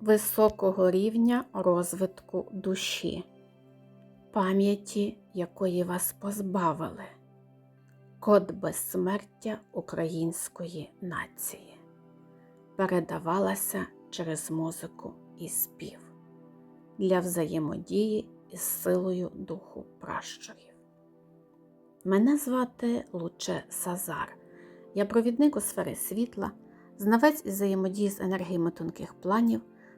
високого рівня розвитку душі, пам'яті якої вас позбавили, код безсмертя української нації, передавалася через музику і спів для взаємодії із силою духу пращурів. Мене звати Луче Сазар. Я провідник у сфері світла, знавець із взаємодії з енергіями тонких планів,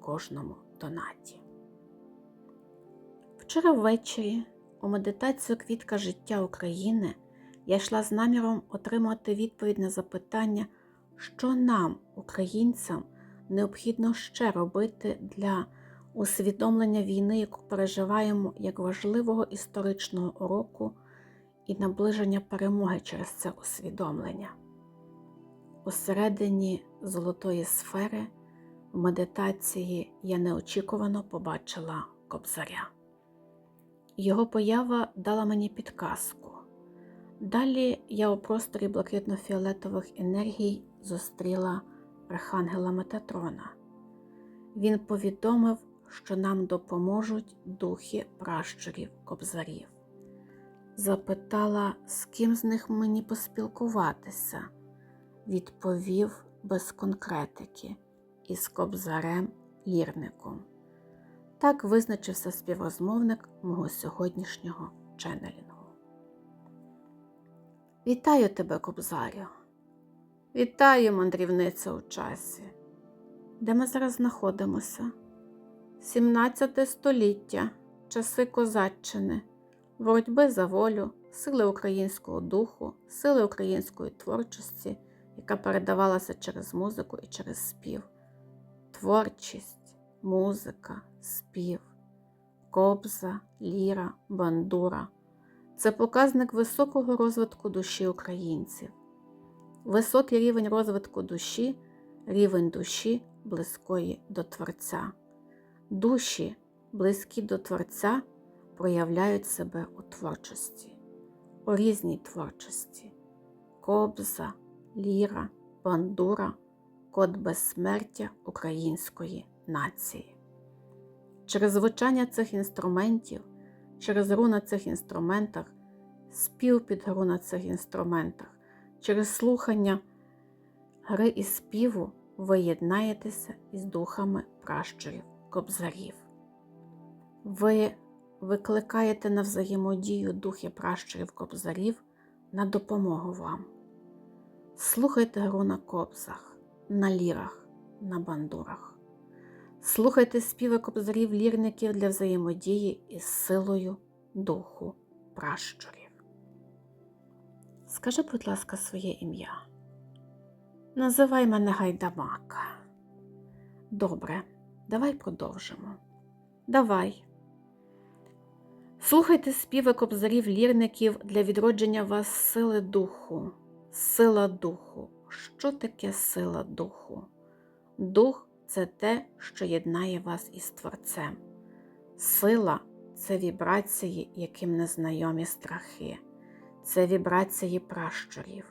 кожному донаті. Вчора ввечері у медитацію Квітка життя України я йшла з наміром отримати відповідь на запитання, що нам, українцям, необхідно ще робити для усвідомлення війни, яку переживаємо як важливого історичного уроку і наближення перемоги через це усвідомлення. Усередині золотої сфери в медитації я неочікувано побачила кобзаря. Його поява дала мені підказку. Далі я у просторі блакитно-фіолетових енергій зустріла архангела Метатрона. Він повідомив, що нам допоможуть духи пращурів кобзарів. Запитала, з ким з них мені поспілкуватися, відповів без конкретики із кобзарем лірником. Так визначився співрозмовник мого сьогоднішнього ченнелінгу. Вітаю тебе, кобзарю! Вітаю, мандрівниця у часі. Де ми зараз знаходимося? 17 століття, часи козаччини, боротьби за волю, сили українського духу, сили української творчості, яка передавалася через музику і через спів, творчість, музика, спів, кобза, ліра, бандура це показник високого розвитку душі українців. Високий рівень розвитку душі, рівень душі близької до Творця. Душі, близькі до Творця, проявляють себе у творчості, у різній творчості кобза, ліра, бандура, код безсмертя української нації. Через звучання цих інструментів, через гру на цих інструментах, спів під гру на цих інструментах, через слухання гри і співу ви єднаєтеся із духами пращурів, кобзарів. Ви викликаєте на взаємодію духи пращурів кобзарів на допомогу вам. Слухайте гру на кобзах, на лірах, на бандурах. Слухайте співи кобзарів лірників для взаємодії із силою духу пращурів. Скажи, будь ласка, своє ім'я. Називай мене Гайдамака. Добре, давай продовжимо. Давай. Слухайте співи кобзарів лірників для відродження вас сили духу. Сила духу. Що таке сила духу? Дух це те, що єднає вас із Творцем. Сила це вібрації, яким незнайомі страхи, це вібрації пращурів.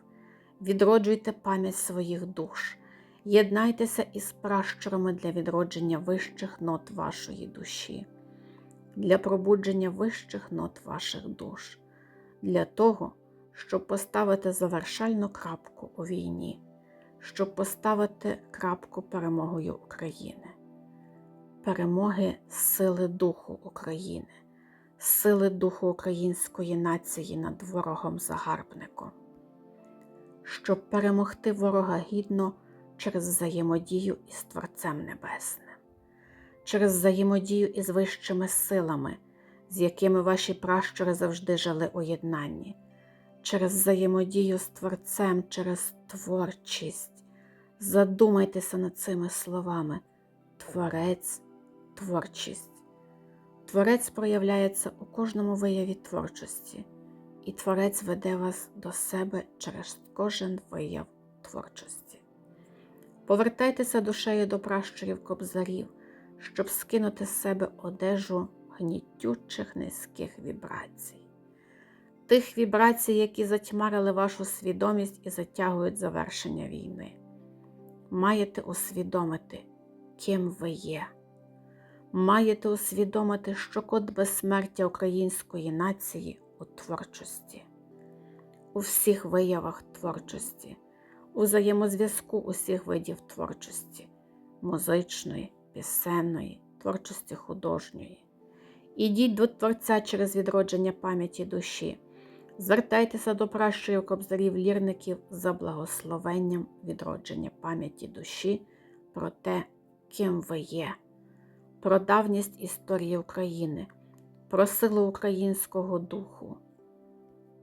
Відроджуйте пам'ять своїх душ, єднайтеся із пращурами для відродження вищих нот вашої душі, для пробудження вищих нот ваших душ, для того, щоб поставити завершальну крапку у війні, щоб поставити крапку перемогою України, перемоги сили духу України, сили духу української нації над ворогом-загарбником щоб перемогти ворога гідно через взаємодію із Творцем Небесним, через взаємодію із вищими силами, з якими ваші пращури завжди жили у єднанні, через взаємодію з Творцем, через творчість. Задумайтеся над цими словами. Творець творчість. Творець проявляється у кожному вияві творчості, і Творець веде вас до себе через кожен вияв творчості. Повертайтеся душею до пращурів кобзарів, щоб скинути з себе одежу гнітючих низьких вібрацій, тих вібрацій, які затьмарили вашу свідомість і затягують завершення війни. Маєте усвідомити, ким ви є. Маєте усвідомити, що код безсмертя української нації у творчості, у всіх виявах творчості, у взаємозв'язку усіх видів творчості, музичної, пісенної, творчості художньої. Ідіть до Творця через відродження пам'яті душі. Звертайтеся до пращурів кобзарів лірників за благословенням відродження пам'яті душі про те, ким ви є, про давність історії України, про силу українського духу.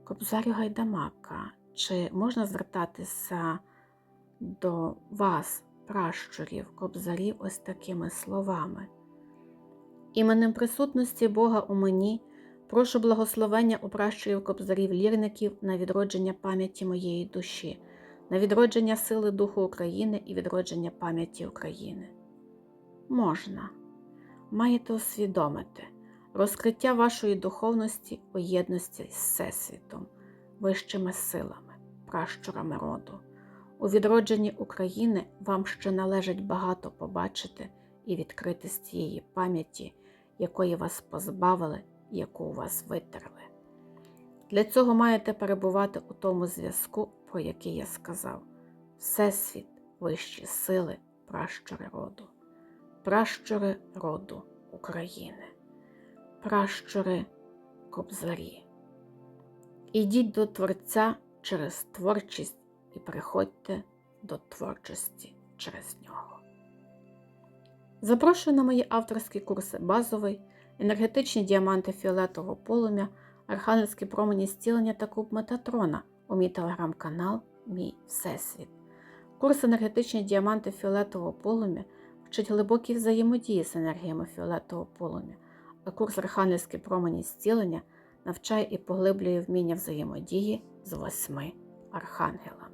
Кобзарю Гайдамака, чи можна звертатися до вас, пращурів, кобзарів, ось такими словами? Іменем присутності Бога у мені. Прошу благословення у пращурів кобзарів лірників на відродження пам'яті моєї душі, на відродження сили Духу України і відродження пам'яті України. Можна, маєте усвідомити розкриття вашої духовності у єдності з Всесвітом, вищими силами, пращурами роду. У відродженні України вам ще належить багато побачити і відкрити з тієї пам'яті, якої вас позбавили яку у вас витерли. Для цього маєте перебувати у тому зв'язку, про який я сказав: Всесвіт, вищі сили, пращури роду, пращури роду України, пращури кобзарі. Ідіть до Творця через творчість і приходьте до творчості через нього. Запрошую на мої авторські курси базовий енергетичні діаманти фіолетового полум'я, архангельські промені зцілення та куб Метатрона у мій телеграм-канал Мій Всесвіт. Курс енергетичні діаманти фіолетового полум'я вчить глибокій взаємодії з енергіями фіолетового полум'я, а курс архангельські промені зцілення навчає і поглиблює вміння взаємодії з восьми архангелами.